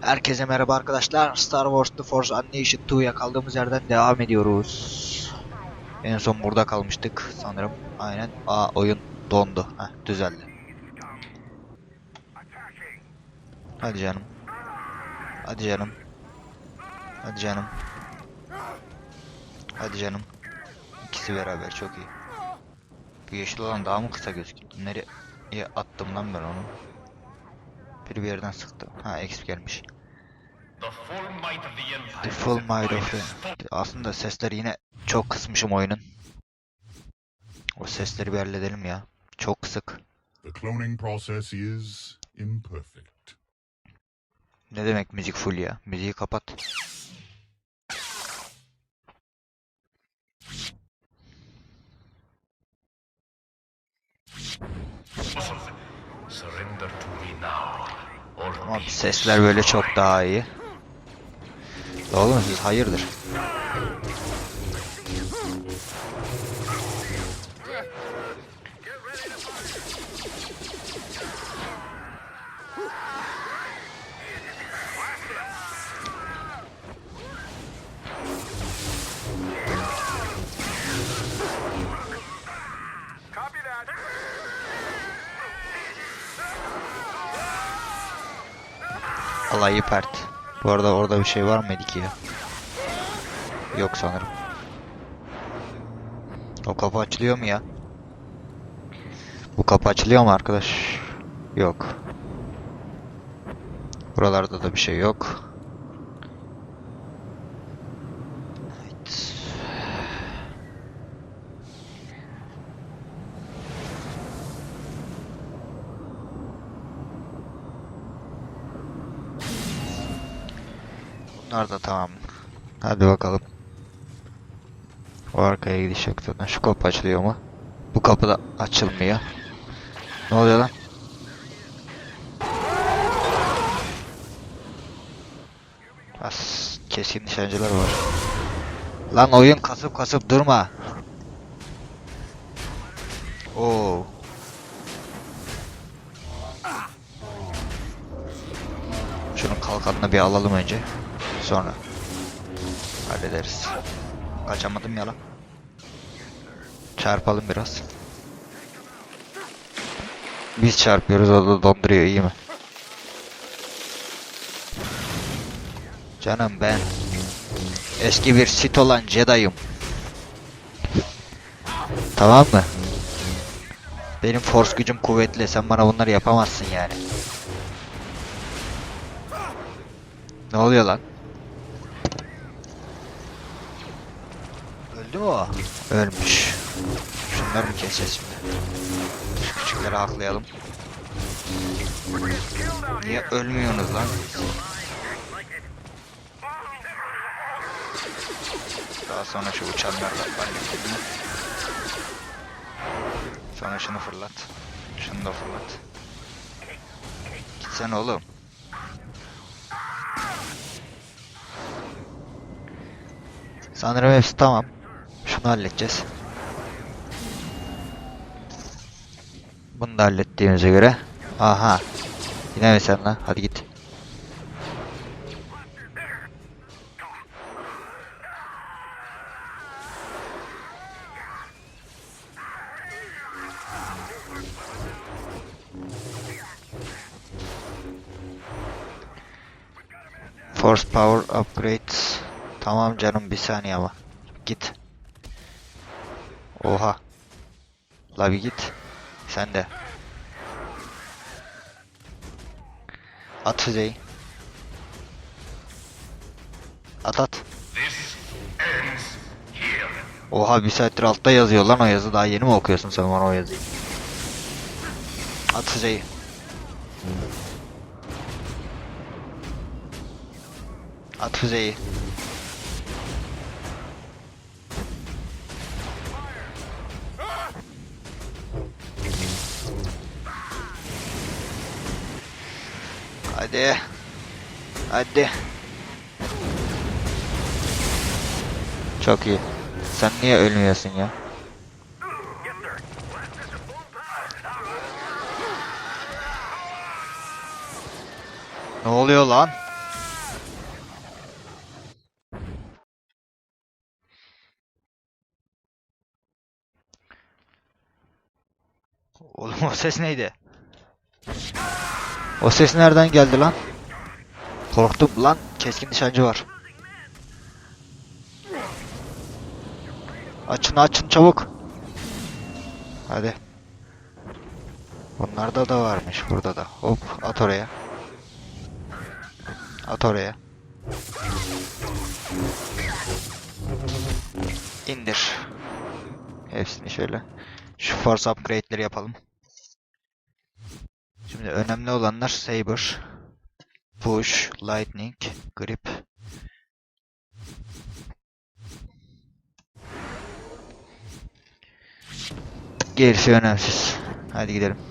Herkese merhaba arkadaşlar. Star Wars The Force Unleashed 2'ya kaldığımız yerden devam ediyoruz. En son burada kalmıştık sanırım. Aynen. Aa oyun dondu. Heh, düzeldi. Hadi canım. Hadi canım. Hadi canım. Hadi canım. İkisi beraber çok iyi. Bu yeşil olan daha mı kısa gözüküyor? Nereye attım lan ben onu? Biri bir yerden sıktı. Ha exp gelmiş. The full might of the. Aslında sesleri yine çok kısmışım oyunun. O sesleri bir halledelim ya. Çok kısık. The cloning process is imperfect. Ne demek müzik full ya? Müziği kapat. Sesler böyle çok daha iyi. Oğlum siz hayırdır? Alayı pert. Bu arada orada bir şey var mıydı ki ya? Yok sanırım. O kapı açılıyor mu ya? Bu kapı açılıyor mu arkadaş? Yok. Buralarda da bir şey yok. Evet. Bunlar tamam. Hadi bakalım. O arkaya gidiş yok. Şu kapı açılıyor mu? Bu kapı da açılmıyor. Ne oluyor lan? As keskin nişancılar var. Lan oyun kasıp kasıp durma. Oo. Şunun kalkanını bir alalım önce. Sonra hallederiz. Kaçamadım ya lan. Çarpalım biraz. Biz çarpıyoruz o da donduruyor iyi mi? Canım ben eski bir Sith olan Jedi'yım. Tamam mı? Benim force gücüm kuvvetli. Sen bana bunları yapamazsın yani. Ne oluyor lan? Öldü mü o? Ölmüş. Şunları mı keseceğiz şimdi? Şu küçükleri haklayalım. Niye ölmüyorsunuz lan? Daha sonra şu uçanlarla halledelim. Sonra şunu fırlat. Şunu da fırlat. Gitsene oğlum. Sanırım hepsi tamam. Şunu halledeceğiz. Bunu da hallettiğimize göre. Aha. Yine mi sen lan? Hadi git. Force power upgrades. Tamam canım bir saniye ama. Git. Oha. La bir git. Sen de. At füzeyi. At at. Oha bir saattir altta yazıyor lan o yazı. Daha yeni mi okuyorsun sen bana o yazıyı? At füzeyi. At füzeyi. Hadi. Hadi. Çok iyi. Sen niye ölmüyorsun ya? Ne oluyor lan? Oğlum o ses neydi? O ses nereden geldi lan? Korktum lan. Keskin nişancı var. Açın açın çabuk. Hadi. Bunlarda da varmış burada da. Hop at oraya. At oraya. İndir. Hepsini şöyle. Şu force upgrade'leri yapalım. Şimdi önemli olanlar Saber, Push, Lightning, Grip. Gerisi önemsiz. Hadi gidelim.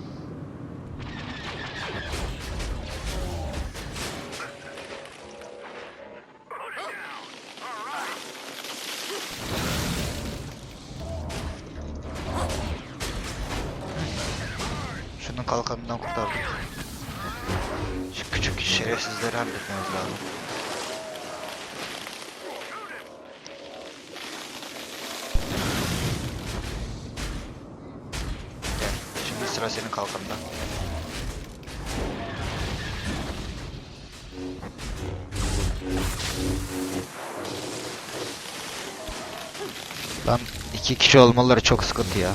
Kalkanından kurtardık. Şu küçük şerefsizleri halletmemiz lazım. Gel. Şimdi sıra senin kalkanında. Lan iki kişi olmaları çok sıkıntı ya.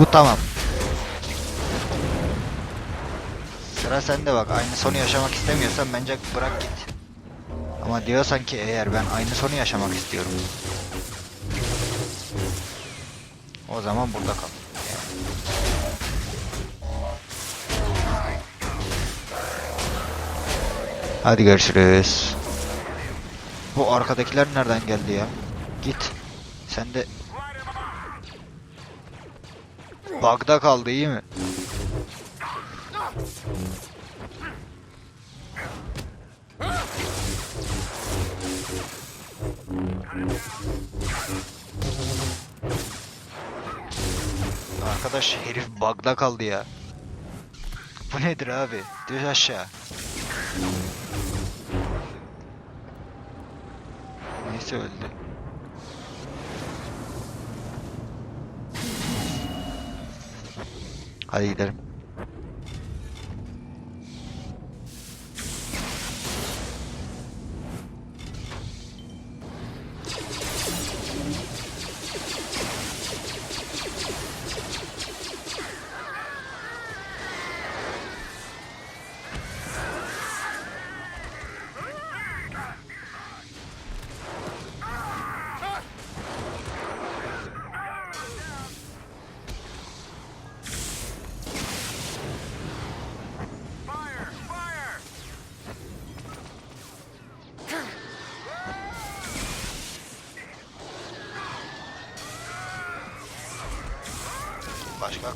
Bu tamam. Sıra sende bak. Aynı sonu yaşamak istemiyorsan bence bırak git. Ama diyorsan ki eğer ben aynı sonu yaşamak istiyorum. O zaman burada kal. Hadi görüşürüz. Bu arkadakiler nereden geldi ya? Git. Sen de Bug'da kaldı iyi mi? Arkadaş herif bug'da kaldı ya. Bu nedir abi? Düz aşağı. Neyse öldü. Hadi gidelim.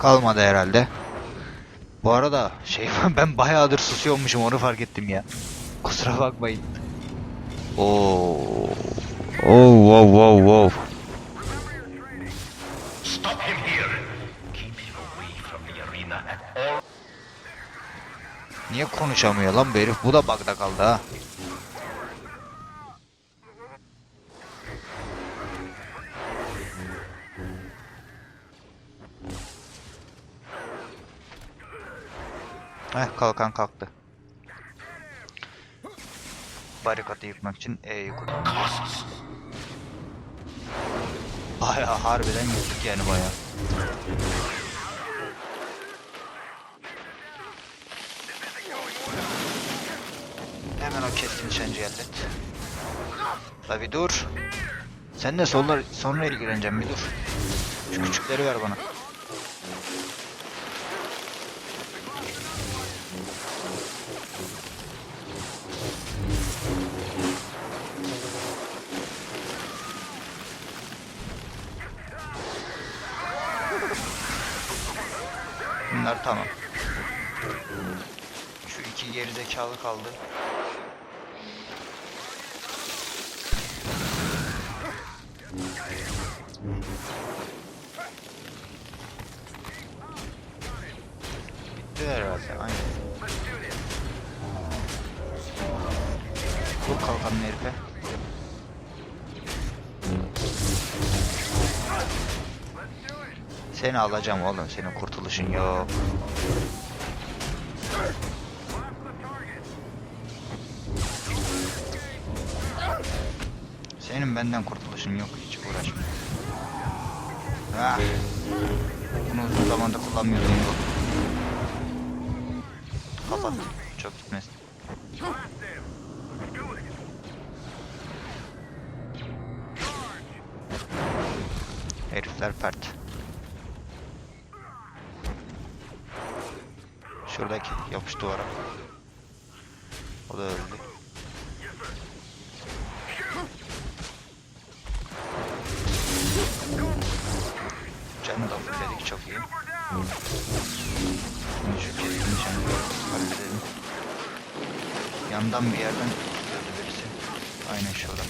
Kalmadı herhalde. Bu arada şey ben bayağıdır susuyormuşum onu fark ettim ya. Kusura bakmayın. Oo. Oh wow wow wow. Stop him here. Keep him away from the arena at all Niye konuşamıyor lan bu herif? Bu da bug'da kaldı ha. Kalkan kalktı. Barikatı yıkmak için E'yi koy. costs. Bayağı harbiden yıktık yani bayağı. Hemen o keskin nişancı hallet. La bir dur. Sen de sonra, sonra ilgileneceğim bir dur. Şu küçükleri ver bana. Tamam. Şu iki gerizekalı kaldı. Bitti herhalde aynen. Vur kalkanın herife. Seni alacağım oğlum. Senin kurtuluşun yok. Senin benden kurtuluşun yok. Hiç uğraşma. Ah. Bunu uzun zamandır kullanmıyordum. Kapat. Çok gitmesin. Yandan bir yerden gördü birisi. Aynen şurada.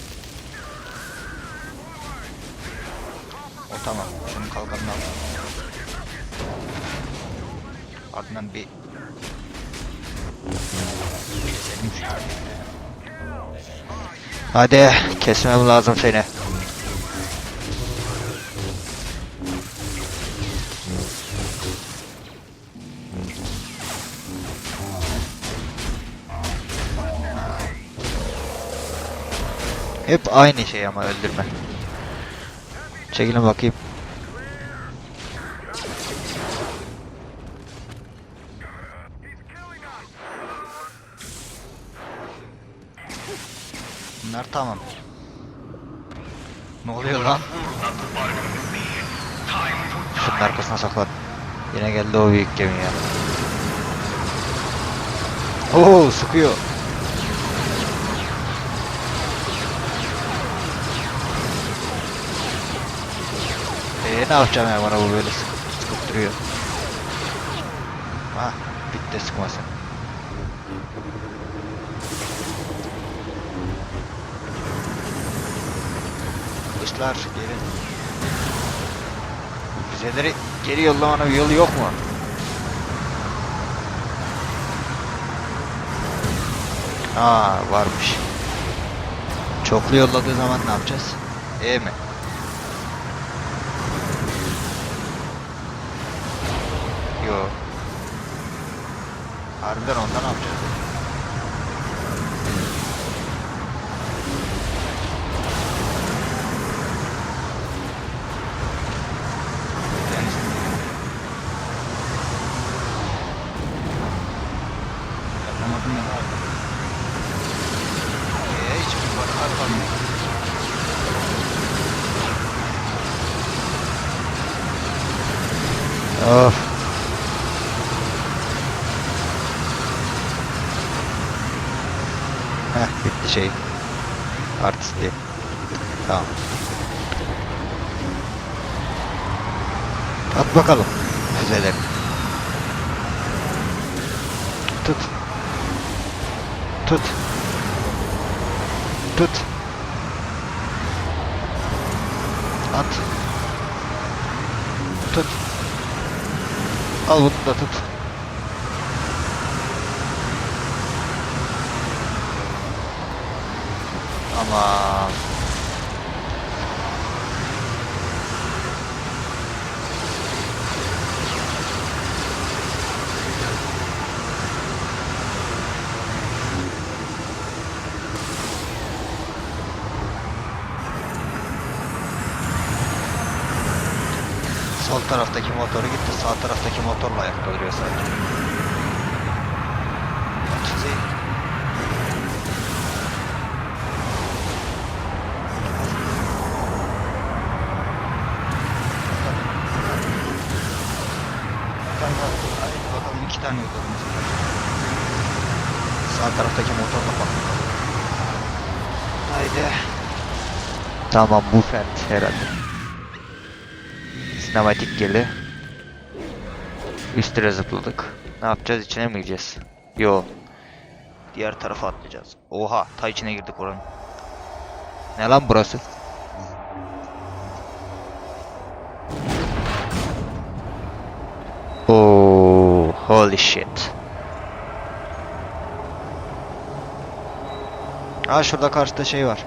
O tamam. Şunun kalkanını al. Ardından bir keselim şu. Hadi kesmem lazım seni. Hep aynı şey ama öldürme. Çekilin bakayım. Bunlar tamam. Ne oluyor lan? Şunun arkasına saklan. Yine geldi o büyük gemi ya. Oo sıkıyor. Eee ne yapacağım ya bana bu böyle sıkıp, duruyor. Hah bitti sıkması. Kılıçlar gelin. Füzeleri geri yollamanın bir yolu yok mu? Aa varmış. Çoklu yolladığı zaman ne yapacağız? E mi? Yo. Harbiden ondan ne yapacağız? Deniz. Yapamadım ya abi. Ee, kalmıyor. Of. Heh bitti şey. Artistliği. Tamam. At bakalım füzeleri. Tut. Tut. Tut. At. Tut. Al bunu da tut. Ama Sol taraftaki motoru gitti, sağ taraftaki motorla ayakta duruyor sadece. Füzeyi. Kanka, hadi bakalım iki tane yolladım. Sağ taraftaki motorla bak. Haydi. Tamam bu fert herhalde. Sinematik geli. Üstüne zıpladık. Ne yapacağız? İçine mi gireceğiz? Yo. Diğer tarafa atlayacağız. Oha, ta içine girdik oranın. Ne lan burası? Holy Holy shit. Aa şurada karşıda şey var.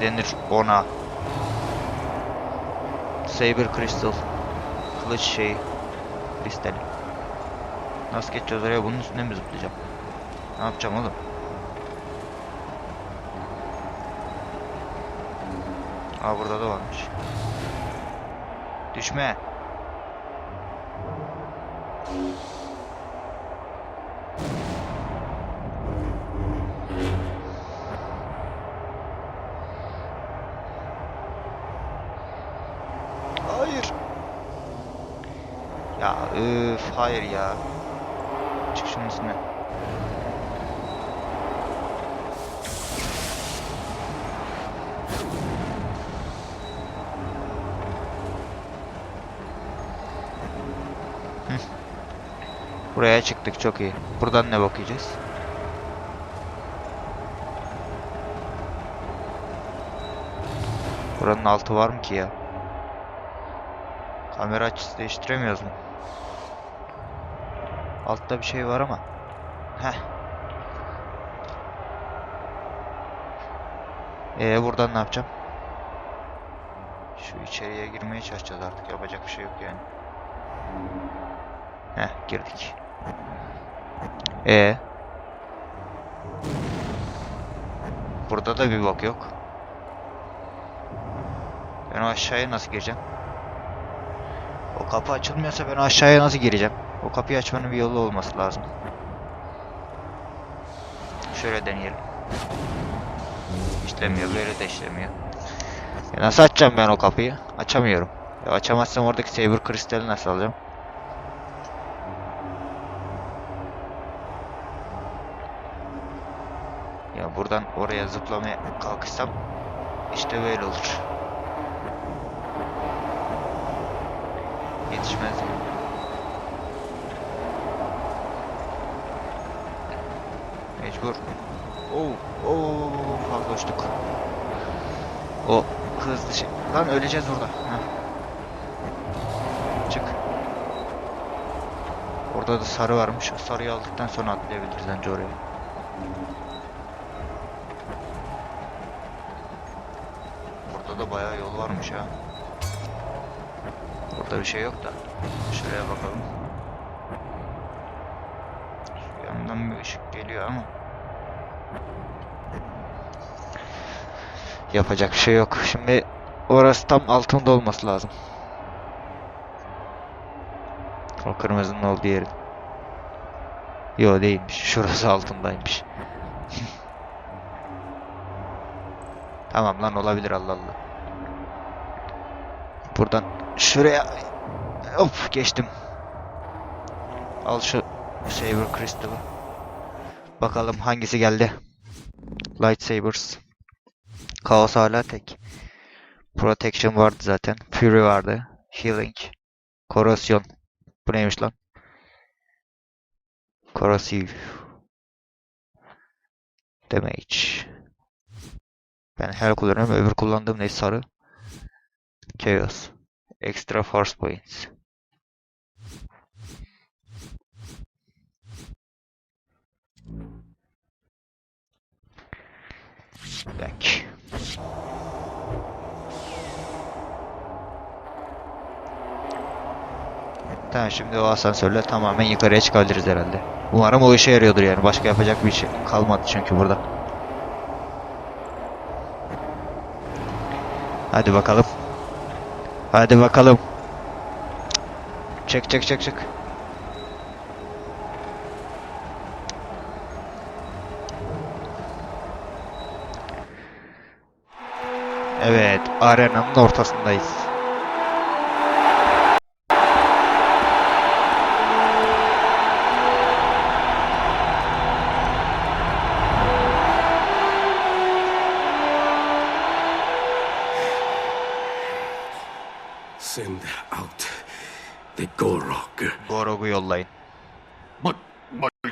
Ne denir ona? Saber Crystal. Kılıç şeyi. Kristali. Nasıl geçeceğiz oraya? Bunun üstüne mi zıplayacağım? Ne yapacağım oğlum? Aa burada da varmış. Düşme. Hayır ya. Çık şunun üstüne. Buraya çıktık çok iyi. Buradan ne bakacağız? Buranın altı var mı ki ya? Kamera açısı değiştiremiyoruz mu? Altta bir şey var ama. Heh. Ee buradan ne yapacağım? Şu içeriye girmeye çalışacağız artık. Yapacak bir şey yok yani. Heh girdik. Ee. Burada da bir bak yok. Ben aşağıya nasıl gireceğim? O kapı açılmıyorsa ben aşağıya nasıl gireceğim? O kapıyı açmanın bir yolu olması lazım. Şöyle deneyelim. İşlemiyor, böyle de işlemiyor. Ya nasıl açacağım ben o kapıyı? Açamıyorum. Ya açamazsam oradaki Saber kristali nasıl alacağım? Ya buradan oraya zıplamaya kalkışsam işte böyle olur. Yetişmez ya. Mecbur. Oo, oo, fazla uçtuk. O hızlı şey. Lan öleceğiz orada. Heh. Çık. Orada da sarı varmış. Sarıyı aldıktan sonra atlayabiliriz bence oraya. Burada da bayağı yol varmış ha. Burada bir şey yok da. Şuraya bakalım. Şu yandan bir ışık geliyor ama. Yapacak bir şey yok. Şimdi orası tam altında olması lazım. O kırmızının olduğu yerin. Yo değilmiş. Şurası altındaymış. tamam lan olabilir Allah Allah. Buradan şuraya hop geçtim. Al şu Saber Crystal'ı. Bakalım hangisi geldi. Lightsabers. Kaos hala tek. Protection vardı zaten. Fury vardı. Healing. Korosyon. Bu neymiş lan? Corrosive. Damage. Ben her kullanıyorum. Öbür kullandığım ne? Sarı. Chaos. Extra force points. Back. Tamam şimdi o asansörle tamamen yukarıya çıkabiliriz herhalde. Umarım o işe yarıyordur yani. Başka yapacak bir şey kalmadı çünkü burada. Hadi bakalım. Hadi bakalım. Çek çek çek çek. Evet, arenanın ortasındayız.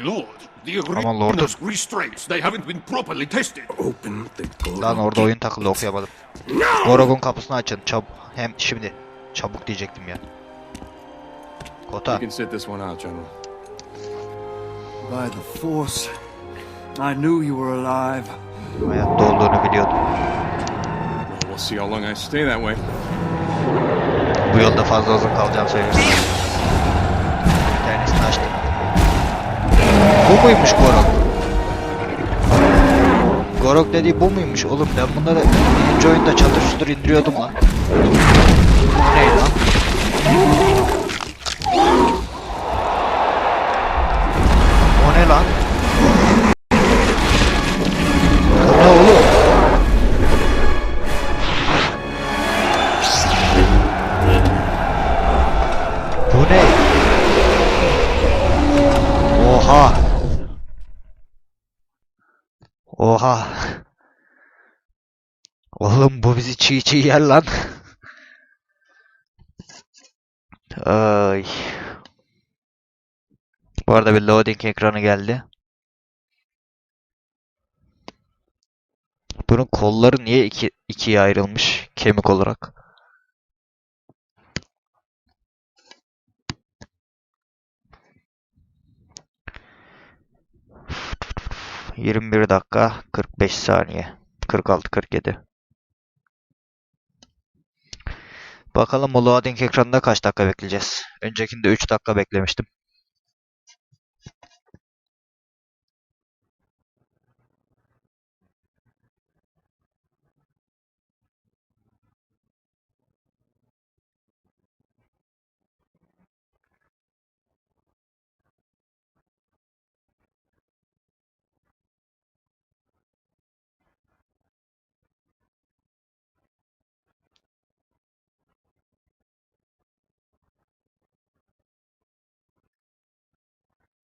Lord, the arena's restraints, they haven't been properly tested. Open the Gorog. Lan orada oyun takıldı okuyamadım. No! Gorog'un kapısını açın çab hem şimdi. Çabuk diyecektim ya. You Kota. can sit this one out, General. By the Force, I knew you were alive. Hayatta olduğunu biliyordum. Well, we'll see how long I stay that way. Bu yolda fazla uzun kalacağım söylesin. Bir tanesini açtım. Bu muymuş Gorok? Gorok dediği bu muymuş? Oğlum ben bunları birinci oyunda çatır indiriyordum lan. Bu ne lan? Çiğ çiğ yer lan. Ay. Bu arada bir loading ekranı geldi. Bunun kolları niye iki, ikiye ayrılmış kemik olarak? 21 dakika 45 saniye. 46 47. Bakalım o loading ekranında kaç dakika bekleyeceğiz. Öncekinde 3 dakika beklemiştim.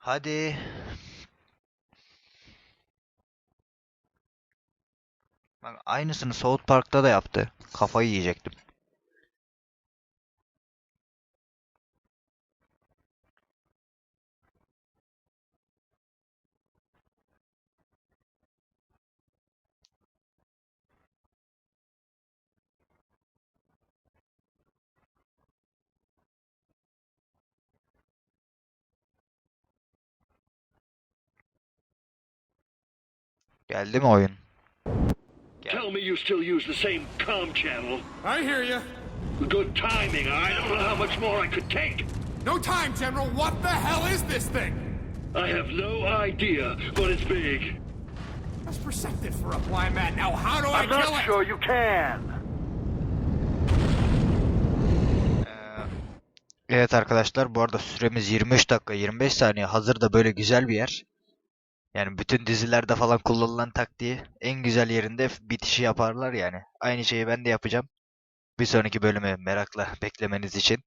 Hadi. Bak aynısını South Park'ta da yaptı. Kafayı yiyecektim. Geldi mi oyun? Tell me you still use the same comm channel. I hear you. Good timing. I don't know how much more I could take. No time, General. What the hell is this thing? I have no idea, but it's big. That's perceptive for a blind man. Now, how do I I'm kill not it? sure you can. Evet arkadaşlar bu arada süremiz 23 dakika 25 saniye. Hazır da böyle güzel bir yer. Yani bütün dizilerde falan kullanılan taktiği en güzel yerinde bitişi yaparlar yani. Aynı şeyi ben de yapacağım. Bir sonraki bölümü merakla beklemeniz için.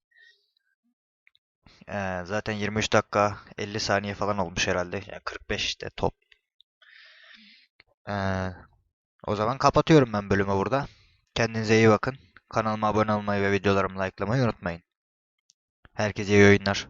Ee, zaten 23 dakika 50 saniye falan olmuş herhalde. Yani 45 işte top. Ee, o zaman kapatıyorum ben bölümü burada. Kendinize iyi bakın. Kanalıma abone olmayı ve videolarımı likelamayı unutmayın. Herkese iyi oyunlar.